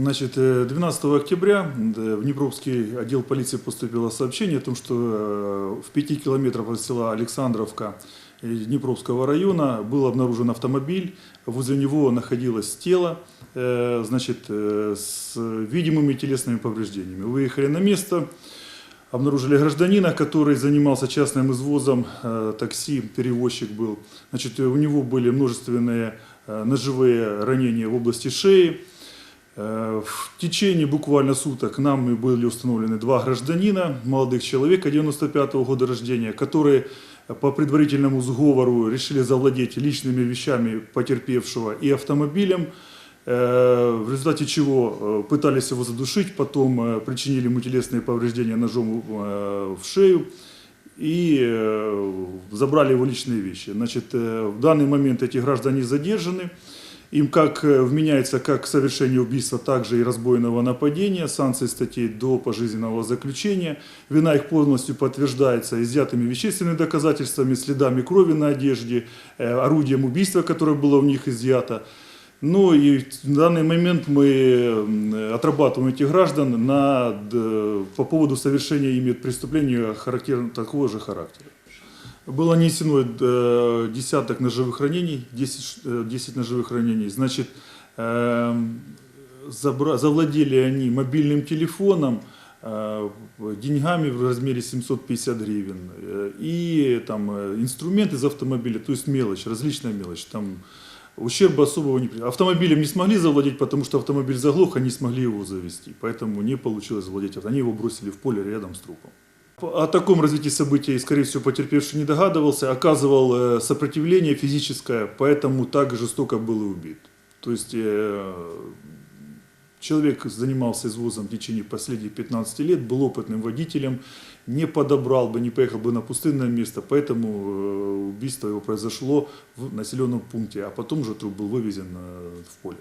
Значит, э, 12 октября э, в Днепровский отдел полиции поступило сообщение о том, что э, в пяти километрах от села Александровка Днепровского района был обнаружен автомобиль, возле него находилось тело, э, значит, с видимыми телесными повреждениями. Выехали на место, обнаружили гражданина, который занимался частным извозом такси, перевозчик был. Значит, у него были множественные ножевые ранения в области шеи. Э, В течение буквально суток нам были установлены два гражданина, молодых человека 95 года рождения, которые по предварительному сговору решили завладеть личными вещами потерпевшего и автомобилем, э, в результате чего э, пытались его задушить, потом причинили ему телесные повреждения ножом в шею и забрали его личные вещи. Значит, в данный момент эти граждане задержаны. Им как э, вменяется как совершение убийства, также и разбойного нападения, санкции статей до пожизненного заключения. Вина их полностью подтверждается изъятыми вещественными доказательствами, следами крови на одежде, э, орудием убийства, которое было у них изъято. Ну и в данный момент мы отрабатываем этих граждан на, по поводу совершения ими преступления характер, такого же характера. Было нанесено э, десяток ножевых ранений, 10, ш- э, 10 ножевых ранений. Значит, эм, завладели они мобильным телефоном, э, деньгами в размере 750 гривен и там инструмент из автомобиля, то есть мелочь, различная мелочь. Там ущерба особого не Автомобилем не смогли завладеть, потому что автомобиль заглох, они смогли его завести, поэтому не получилось завладеть. Они его бросили в поле рядом с трупом. О таком развитии событий, скорее всего, потерпевший не догадывался, оказывал э, сопротивление физическое, поэтому так жестоко был и убит. То есть э, человек занимался извозом в течение последних 15 лет, был опытным водителем, не подобрал бы, не поехал бы на пустынное место, поэтому э, убийство его произошло в населенном пункте, а потом же труп был вывезен в поле.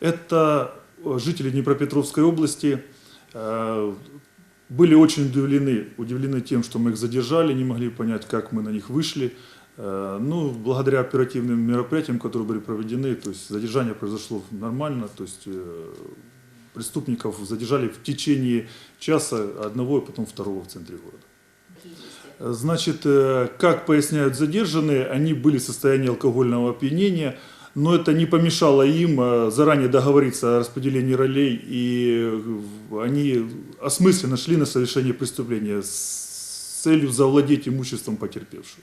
Это жители Днепропетровской области были очень удивлены, удивлены тем, что мы их задержали, не могли понять, как мы на них вышли. Э, Ну, благодаря оперативным мероприятиям, которые были проведены, то есть задержание произошло нормально, то есть э, преступников задержали в течение часа одного, и потом второго в центре города. Значит, э, как поясняют задержанные, они были в состоянии алкогольного опьянения, но это не помешало им э, заранее договориться о распределении ролей, и э, они осмысленно шли на совершение преступления с целью завладеть имуществом потерпевшего.